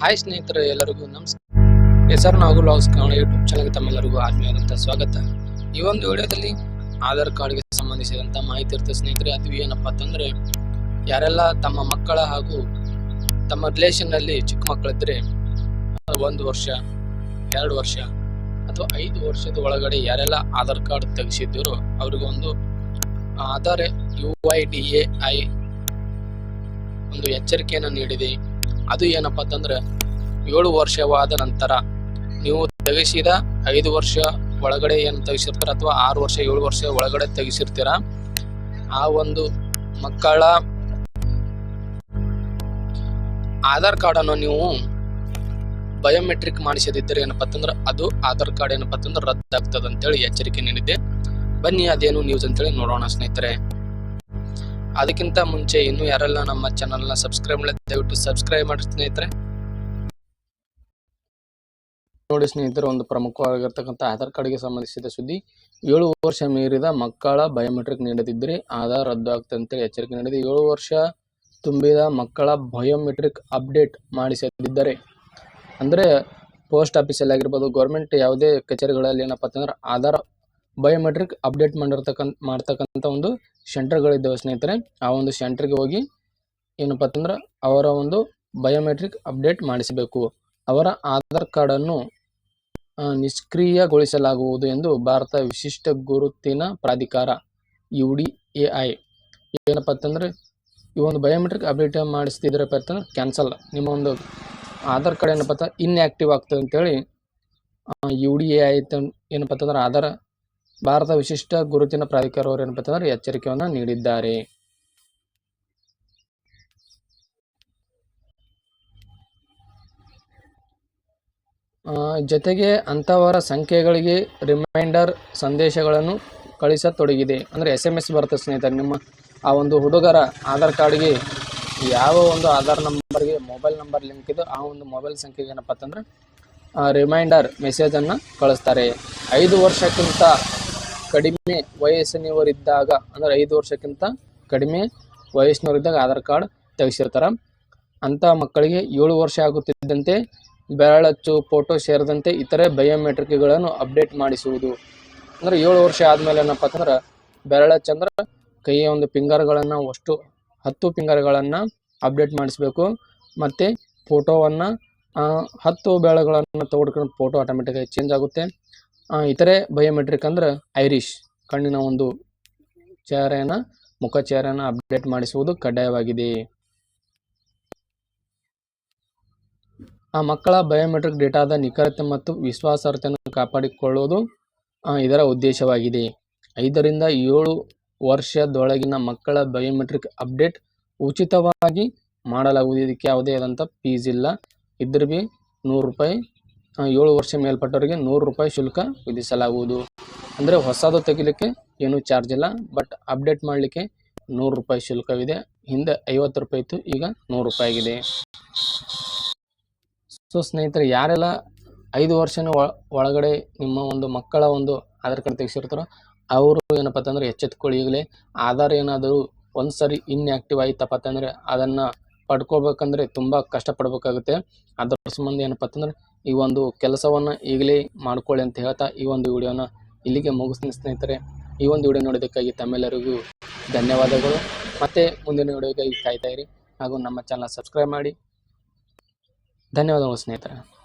Hi ಸ್ನೇಹಿತರೆ, ಎಲ್ಲರಿಗೂ ನಮಸ್ಕಾರ. ಹೆಸರು ನಾವು ಲಾಗ್ಸ್ ಕನ್ನಡ ಯೂಟ್ಯೂಬ್ ಚಾನಲ್ಗೆ ತಮ್ಮೆಲ್ಲರಿಗೂ ಆತ್ಮೀಯವಾದಂಥ ಸ್ವಾಗತ. ಈ ಒಂದು ವಿಡಿಯೋದಲ್ಲಿ ಆಧಾರ್ ಕಾರ್ಡ್ಗೆ ಸಂಬಂಧಿಸಿದಂಥ ಮಾಹಿತಿ ಇರ್ತದೆ ಸ್ನೇಹಿತರೆ. ಅದು ಏನಪ್ಪ ಅಂತಂದರೆ, ಯಾರೆಲ್ಲ ತಮ್ಮ ಮಕ್ಕಳ ಹಾಗೂ ತಮ್ಮ ರಿಲೇಷನ್ನಲ್ಲಿ ಚಿಕ್ಕ ಮಕ್ಕಳಿದ್ರೆ, ಒಂದು ವರ್ಷ, ಎರಡು ವರ್ಷ ಅಥವಾ ಐದು ವರ್ಷದ ಒಳಗಡೆ ಯಾರೆಲ್ಲ ಆಧಾರ್ ಕಾರ್ಡ್ ತೆಗೆಸಿದ್ದರು ಅವ್ರಿಗೊಂದು Aadhaar U I D A I ಒಂದು ಎಚ್ಚರಿಕೆಯನ್ನು ನೀಡಿದೆ. ಅದು ಏನಪ್ಪಾ ಅಂತಂದ್ರೆ ಏಳು ವರ್ಷವಾದ ನಂತರ ನೀವು ತೆಗೆಸಿದ ಐದು ವರ್ಷ ಒಳಗಡೆ ಏನು ತೆಗೆಸಿರ್ತೀರ ಅಥವಾ ಆರು ವರ್ಷ, ಏಳು ವರ್ಷ ಒಳಗಡೆ ತೆಗೆಸಿರ್ತೀರ, ಆ ಒಂದು ಮಕ್ಕಳ ಆಧಾರ್ ಕಾರ್ಡ್ ಅನ್ನು ನೀವು ಬಯೋಮೆಟ್ರಿಕ್ ಮಾಡಿಸದಿದ್ದರೆ ಏನಪ್ಪಾ ಅಂತಂದ್ರೆ ಅದು ಆಧಾರ್ ಕಾರ್ಡ್ ಏನಪ್ಪಾ ಅಂತಂದ್ರೆ ರದ್ದಾಗ್ತದೆ ಅಂತೇಳಿ ಎಚ್ಚರಿಕೆ ನೀಡಿದೆ ಬನ್ನಿ ಅದೇನು ನ್ಯೂಸ್ ಅಂತೇಳಿ ನೋಡೋಣ ಸ್ನೇಹಿತರೆ. ಅದಕ್ಕಿಂತ ಮುಂಚೆ ಇನ್ನು ಯಾರೆಲ್ಲ ನಮ್ಮ ಚಾನಲ್ನ ಸಬ್ಸ್ಕ್ರೈಬ್ ಮಾಡಿ ದಯವಿಟ್ಟು ಸಬ್ಸ್ಕ್ರೈಬ್ ಮಾಡಿ ಸ್ನೇಹಿತರೆ. ನೋಡಿ ಸ್ನೇಹಿತರೆ, ಒಂದು ಪ್ರಮುಖವಾಗಿರ್ತಕ್ಕಂಥ ಆಧಾರ್ ಕಾರ್ಡ್ಗೆ ಸಂಬಂಧಿಸಿದ ಸುದ್ದಿ. ಏಳು ವರ್ಷ ಮೀರಿದ ಮಕ್ಕಳ ಬಯೋಮೆಟ್ರಿಕ್ ನೀಡದಿದ್ದರೆ ಆಧಾರ್ ರದ್ದು ಅಂತೇಳಿ ಎಚ್ಚರಿಕೆ ನೀಡಿದೆ. ಏಳು ವರ್ಷ ತುಂಬಿದ ಮಕ್ಕಳ ಬಯೋಮೆಟ್ರಿಕ್ ಅಪ್ಡೇಟ್ ಮಾಡಿಸದಿದ್ದರೆ, ಅಂದರೆ ಪೋಸ್ಟ್ ಆಫೀಸಲ್ಲಿ ಆಗಿರ್ಬೋದು ಗೌರ್ಮೆಂಟ್ ಯಾವುದೇ ಕಚೇರಿಗಳಲ್ಲಿ ಏನಪ್ಪ ಅಂತಂದ್ರೆ, ಆಧಾರ್ ಬಯೋಮೆಟ್ರಿಕ್ ಅಪ್ಡೇಟ್ ಮಾಡಿರ್ತಕ್ಕಂಥ, ಮಾಡ್ತಕ್ಕಂಥ ಒಂದು ಸೆಂಟರ್ಗಳಿದ್ದಾವೆ ಸ್ನೇಹಿತರೆ, ಆ ಒಂದು ಸೆಂಟರ್ಗೆ ಹೋಗಿ ಏನಪ್ಪ ಅಂತಂದ್ರೆ ಅವರ ಒಂದು ಬಯೋಮೆಟ್ರಿಕ್ ಅಪ್ಡೇಟ್ ಮಾಡಿಸಬೇಕು. ಅವರ ಆಧಾರ್ ಕಾರ್ಡನ್ನು ಅನ್ನು ನಿಷ್ಕ್ರಿಯಗೊಳಿಸಲಾಗುವುದು ಎಂದು ಭಾರತ ವಿಶಿಷ್ಟ ಗುರುತಿನ ಪ್ರಾಧಿಕಾರ ಯು ಡಿ ಎ ಐ ಏನಪ್ಪ ಅಂತಂದ್ರೆ ಈ ಒಂದು ಬಯೋಮೆಟ್ರಿಕ್ ಅಪ್ಡೇಟ್ ಮಾಡಿಸ್ತಿದ್ರಪ್ಪ ಅಂತಂದ್ರೆ ಕ್ಯಾನ್ಸಲ್ ನಿಮ್ಮ ಒಂದು ಆಧಾರ್ ಕಾರ್ಡ್ ಏನಪ್ಪ ಇನ್ಆಕ್ಟಿವ್ ಆಗ್ತದೆ ಅಂತೇಳಿ ಯು ಡಿ ಎ ಐ ಏನಪ್ಪ ಅಂತಂದ್ರೆ ಆಧಾರ್ ಭಾರತ ವಿಶಿಷ್ಟ ಗುರುತಿನ ಪ್ರಾಧಿಕಾರ ಅವರು ಏನಪ್ಪ ಅಂತಂದ್ರೆ ಎಚ್ಚರಿಕೆಯನ್ನು ನೀಡಿದ್ದಾರೆ. ಜೊತೆಗೆ ಅಂಥವರ ಸಂಖ್ಯೆಗಳಿಗೆ ರಿಮೈಂಡರ್ ಸಂದೇಶಗಳನ್ನು ಕಳಿಸತೊಡಗಿದೆ. ಅಂದರೆ ಎಸ್ ಎಂ ಎಸ್ ಬರುತ್ತೆ ಸ್ನೇಹಿತರೆ, ನಿಮ್ಮ ಆ ಒಂದು ಹುಡುಗರ ಆಧಾರ್ ಕಾರ್ಡ್ಗೆ ಯಾವ ಒಂದು ಆಧಾರ್ ನಂಬರ್ಗೆ, ಮೊಬೈಲ್ ನಂಬರ್ ಲಿಂಕ್ ಇದೆ, ಆ ಒಂದು ಮೊಬೈಲ್ ಸಂಖ್ಯೆಗೆ ಏನಪ್ಪ ಅಂತಂದ್ರೆ ರಿಮೈಂಡರ್ ಮೆಸೇಜನ್ನು ಕಳಿಸ್ತಾರೆ. ಐದು ವರ್ಷಕ್ಕಿಂತ ಕಡಿಮೆ ವಯಸ್ಸಿನವರಿದ್ದಾಗ, ಅಂದ್ರೆ ಐದು ವರ್ಷಕ್ಕಿಂತ ಕಡಿಮೆ ವಯಸ್ಸಿನವರಿದ್ದಾಗ ಆಧಾರ್ ಕಾರ್ಡ್ ತೆಗೆಸಿರ್ತಾರೆ. ಅಂಥ ಮಕ್ಕಳಿಗೆ ಏಳು ವರ್ಷ ಆಗುತ್ತಿದ್ದಂತೆ, ಬೆರಳಚ್ಚು, ಫೋಟೋ ಸೇರಿದಂತೆ ಇತರೆ ಬಯೋಮೆಟ್ರಿಕ್ಗಳನ್ನು ಅಪ್ಡೇಟ್ ಮಾಡಿಸುವುದು. ಅಂದರೆ ಏಳು ವರ್ಷ ಆದಮೇಲೆ ಏನಪ್ಪ ಅಂತಂದ್ರೆ, ಬೆರಳಚ್ಚು ಅಂದ್ರೆ ಕೈಯ ಒಂದು ಫಿಂಗರ್ಗಳನ್ನು, ಅಷ್ಟು ಹತ್ತು ಫಿಂಗರ್ಗಳನ್ನು ಅಪ್ಡೇಟ್ ಮಾಡಿಸ್ಬೇಕು. ಮತ್ತು ಫೋಟೋವನ್ನು ಹತ್ತು ಬೆರಳುಗಳನ್ನು ತಗೊಂಡ್ಕೊಂಡು ಫೋಟೋ ಆಟೋಮೆಟಿಕಾಗಿ ಚೇಂಜ್ ಆಗುತ್ತೆ. ಇತರೆ ಬಯೋಮೆಟ್ರಿಕ್ ಅಂದ್ರೆ ಐರಿಶ್ ಕಣ್ಣಿನ ಒಂದು ಚಹರೆಯನ್ನು ಮುಖ ಚಹರೆಯನ್ನು ಅಪ್ಡೇಟ್ ಮಾಡಿಸುವುದು ಕಡ್ಡಾಯವಾಗಿದೆ. ಆ, ಮಕ್ಕಳ ಬಯೋಮೆಟ್ರಿಕ್ ಡೇಟಾದ ನಿಖರತೆ ಮತ್ತು ವಿಶ್ವಾಸಾರ್ಹತೆಯನ್ನು ಕಾಪಾಡಿಕೊಳ್ಳುವುದು ಇದರ ಉದ್ದೇಶವಾಗಿದೆ. ಐದರಿಂದ ಏಳು ವರ್ಷದೊಳಗಿನ ಮಕ್ಕಳ ಬಯೋಮೆಟ್ರಿಕ್ ಅಪ್ಡೇಟ್ ಉಚಿತವಾಗಿ ಮಾಡಲಾಗುವುದು. ಇದಕ್ಕೆ ಯಾವುದೇ ಆದಂಥ ಫೀಸ್ ಇಲ್ಲ. ಇದ್ರ ಬಿ ನೂರು ರೂಪಾಯಿ ಏಳು ವರ್ಷ ಮೇಲ್ಪಟ್ಟವರಿಗೆ ನೂರು ರೂಪಾಯಿ ಶುಲ್ಕ ವಿಧಿಸಲಾಗುವುದು. ಅಂದರೆ ಹೊಸದು ತೆಗಿಲಿಕ್ಕೆ ಏನೂ ಚಾರ್ಜ್ ಇಲ್ಲ, ಬಟ್ ಅಪ್ಡೇಟ್ ಮಾಡಲಿಕ್ಕೆ ನೂರು ರೂಪಾಯಿ ಶುಲ್ಕವಿದೆ. ಹಿಂದೆ ಐವತ್ತು ರೂಪಾಯಿ ಇತ್ತು, ಈಗ ನೂರು ರೂಪಾಯಿ ಆಗಿದೆ. ಸೊ ಸ್ನೇಹಿತರೆ, ಯಾರೆಲ್ಲ ಐದು ವರ್ಷನ ಒಳಗಡೆ ನಿಮ್ಮ ಒಂದು ಮಕ್ಕಳ ಒಂದು ಆಧಾರ್ ಕಾರ್ಡ್ ತೆಗೆಸಿರ್ತಾರೋ, ಅವರು ಏನಪ್ಪ ಅಂತಂದರೆ ಎಚ್ಚೆತ್ಕೊಳ್ಳಿ ಈಗಲೇ. ಆಧಾರ್ ಏನಾದರೂ ಒಂದು ಸರಿ ಇನ್ಆಕ್ಟಿವ್ ಆಯಿತಪ್ಪ ಅಂತಂದರೆ ಅದನ್ನು ಪಡ್ಕೋಬೇಕಂದ್ರೆ ತುಂಬ ಕಷ್ಟಪಡಬೇಕಾಗುತ್ತೆ. ಅದರ ಸಂಬಂಧ ಏನಪ್ಪ ಅಂತಂದ್ರೆ ಈ ಒಂದು ಕೆಲಸವನ್ನು ಈಗಲೇ ಮಾಡ್ಕೊಳ್ಳಿ ಅಂತ ಹೇಳ್ತಾ ಈ ಒಂದು ವಿಡಿಯೋನ ಇಲ್ಲಿಗೆ ಮುಗಿಸ್ತೀನಿ ಸ್ನೇಹಿತರೆ. ಈ ಒಂದು ವಿಡಿಯೋ ನೋಡೋದಕ್ಕಾಗಿ ತಮ್ಮೆಲ್ಲರಿಗೂ ಧನ್ಯವಾದಗಳು. ಮತ್ತೆ ಮುಂದಿನ ವಿಡಿಯೋಗಾಗಿ ಕಾಯ್ತಾ ಇರಿ. ಹಾಗೂ ನಮ್ಮ ಚಾನಲ್ ಸಬ್ಸ್ಕ್ರೈಬ್ ಮಾಡಿ. ಧನ್ಯವಾದಗಳು ಸ್ನೇಹಿತರೆ.